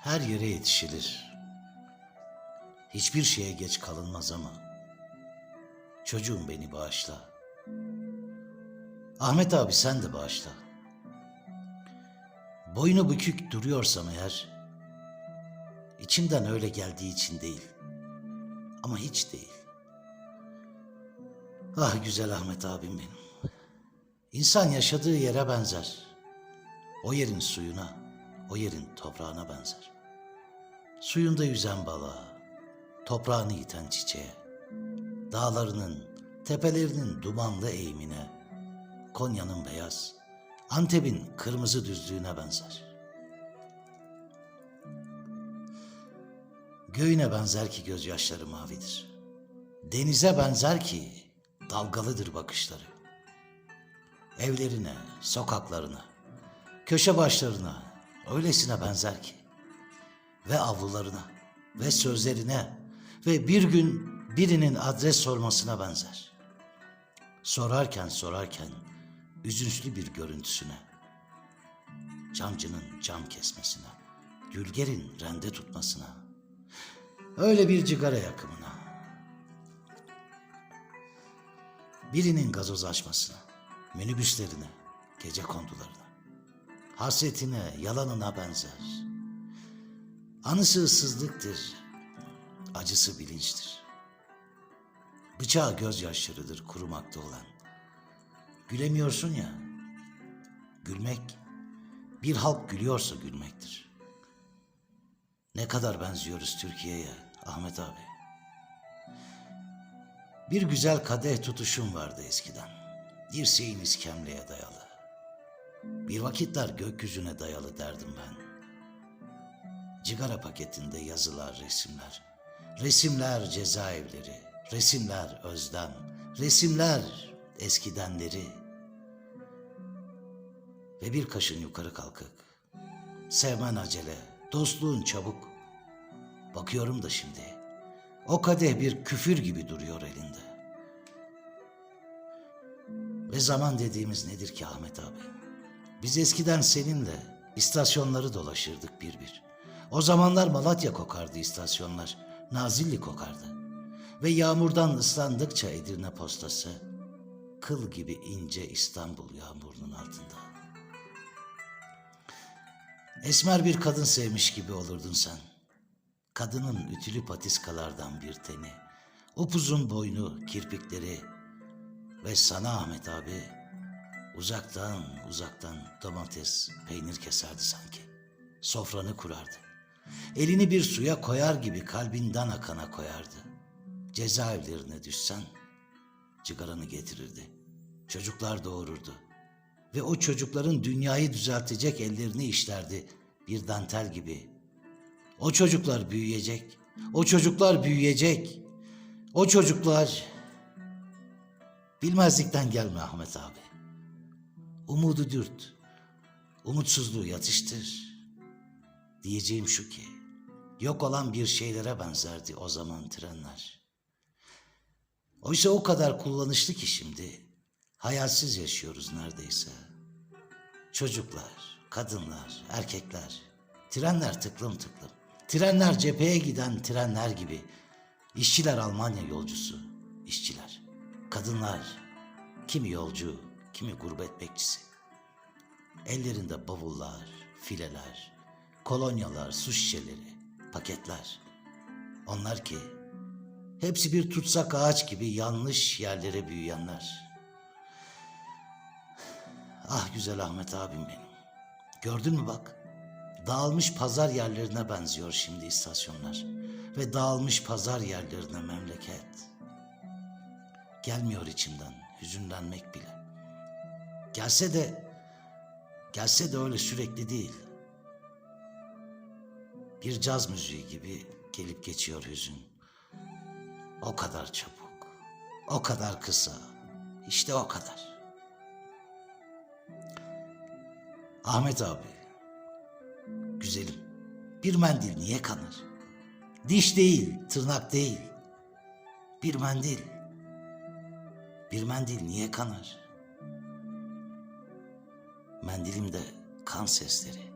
Her yere yetişilir. Hiçbir şeye geç kalınmaz ama çocuğum beni bağışla. Ahmet abi sen de bağışla. Boynu bükük duruyorsam eğer içimden öyle geldiği için değil. Ama hiç değil. Ah güzel Ahmet abim benim. İnsan yaşadığı yere benzer. O yerin suyuna, o yerin toprağına benzer. Suyunda yüzen balığa, toprağını yiten çiçeğe, dağlarının, tepelerinin dumanlı eğimine, Konya'nın beyaz, Antep'in kırmızı düzlüğüne benzer. Göğüne benzer ki gözyaşları mavidir. Denize benzer ki dalgalıdır bakışları. Evlerine, sokaklarına, köşe başlarına öylesine benzer ki. Ve avlularına, ve sözlerine, ve bir gün birinin adres sormasına benzer. Sorarken sorarken üzünçlü bir görüntüsüne, camcının cam kesmesine, gülgerin rende tutmasına, öyle bir cigara yakımına, birinin gazoz açmasına, minibüslerine, gece kondularına, hasretine, yalanına benzer. Anısı ıssızlıktır, acısı bilinçtir. Bıçağı gözyaşlarıdır kurumakta olan. Gülemiyorsun ya, gülmek, bir halk gülüyorsa gülmektir. Ne kadar benziyoruz Türkiye'ye Ahmet abi. Bir güzel kadeh tutuşum vardı eskiden. Dirseğin iskemleye dayalı. Bir vakitler gökyüzüne dayalı derdim ben. Cigara paketinde yazılar, resimler. Resimler cezaevleri, resimler özlem, resimler eskidenleri. Ve bir kaşın yukarı kalkık. Sevmen acele, dostluğun çabuk. Bakıyorum da şimdi. O kadeh bir küfür gibi duruyor elinde. Ve zaman dediğimiz nedir ki Ahmet abi? Biz eskiden seninle istasyonları dolaşırdık bir bir. O zamanlar Malatya kokardı istasyonlar. Nazilli kokardı. Ve yağmurdan ıslandıkça Edirne postası kıl gibi ince İstanbul yağmurunun altında. Esmer bir kadın sevmiş gibi olurdun sen. Kadının ütülü patiskalardan bir teni, upuzun boynu, kirpikleri ve sana Ahmet abi uzaktan uzaktan domates, peynir keserdi sanki. Sofranı kurardı. Elini bir suya koyar gibi kalbinden akana koyardı. Cezaevlerine düşsen cigaranı getirirdi. Çocuklar doğururdu. Ve o çocukların dünyayı düzeltecek ellerini işlerdi bir dantel gibi. O çocuklar büyüyecek. O çocuklar büyüyecek. O çocuklar... Bilmezlikten gelme Ahmet abi. Umudu dürt. Umutsuzluğu yatıştır. Diyeceğim şu ki, yok olan bir şeylere benzerdi o zaman trenler. Oysa o kadar kullanışlı ki şimdi, hayalsiz yaşıyoruz neredeyse. Çocuklar, kadınlar, erkekler, trenler tıklım tıklım. Trenler cepheye giden trenler gibi. İşçiler Almanya yolcusu, işçiler. Kadınlar, kimi yolcu, kimi gurbet bekçisi. Ellerinde bavullar, fileler, kolonyalar, su şişeleri, paketler. Onlar ki hepsi bir tutsak ağaç gibi yanlış yerlere büyüyenler. Ah güzel Ahmet abim benim. Gördün mü bak? Dağılmış pazar yerlerine benziyor şimdi istasyonlar. Ve dağılmış pazar yerlerine memleket. Gelmiyor içimden hüzünlenmek bile. Gelse de, gelse de öyle sürekli değil. Bir caz müziği gibi gelip geçiyor hüzün. O kadar çabuk, o kadar kısa, işte o kadar. Ahmet abi, güzelim, bir mendil niye kanır? Diş değil, tırnak değil. Bir mendil, bir mendil niye kanar? Mendilimde kan sesleri,